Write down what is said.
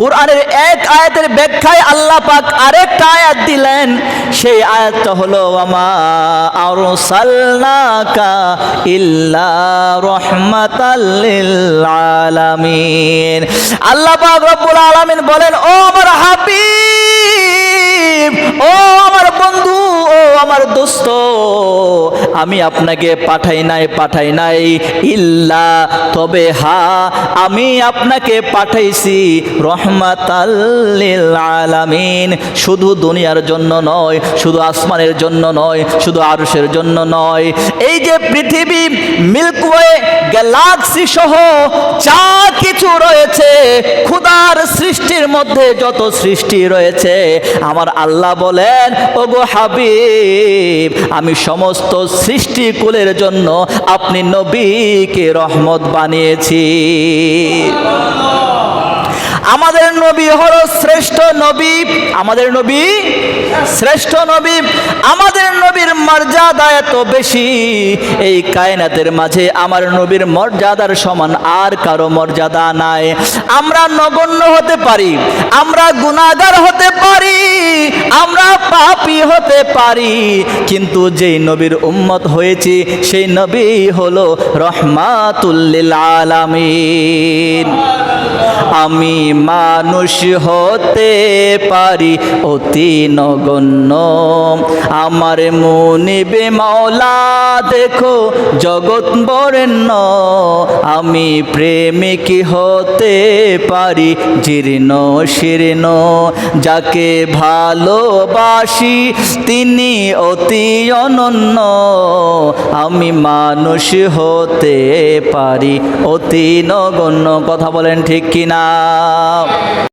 কোরআনের এক আয়াতের ব্যাখ্যায় আল্লাহ পাক আরেকটা আয়াত দিলেন। সেই আয়াতটা হলো আমা আরসালনাকা ইল্লা রহমাতাল লিল আলামিন আল্লাহ পাক রব্বুল আলামিন বলেন, ও আমার হাবিব, ও আমার বন্ধু, ও আমার দোস্ত আমি আপনাকে পাঠাই নাই পাঠাই নাই, ইল্লা। তবে হা, আমি আপনাকে পাঠাইছি রহমাতাল্লিল আলামিন। শুধু দুনিয়ার জন্য নয়, শুধু আসমানের জন্য নয়, শুধু আরশের জন্য নয়। এই যে পৃথিবী মিল্কওয়ে গ্যালাক্সি সহ যা কিছু রয়েছে খুদার সৃষ্টির মধ্যে যত সৃষ্টি রয়েছে, আমার আল্লাহ বলেন, ওগো হাবিব, আমি সমস্ত সৃষ্টিকুলের জন্য আপনি নবীকে রহমত বানিয়েছি। আমাদের নবী হল শ্রেষ্ঠ নবী, আমাদের নবী শ্রেষ্ঠ নবী, আমাদের নবীর মর্যাদা এত বেশি। এই কায়নাতের মাঝে আমার নবীর মর্যাদার সমান আর কারও মর্যাদা নাই। আমরা নগণ্য হতে পারি, আমরা গুণাগার হতে পারি। আমরা পাপি হতে পারি। কিন্তু যেই নবীর উম্মত হয়েছি সেই নবী হলো রহমাতুল্লিল আলামিন। আমি মানুষ হতে পারি অতি নগণ্য। আমার মনিবে মাওলা, দেখো জগৎ বরেণ্য। আমি প্রেমিক হতে পারি জীর্ণ, শীর্ণ। যাকে ভালোবাসি তিনি অতি অনন্য। আমি মানুষ হতে পারি অতি নগণ্য। কথা বলেন ঠিক কিনা? না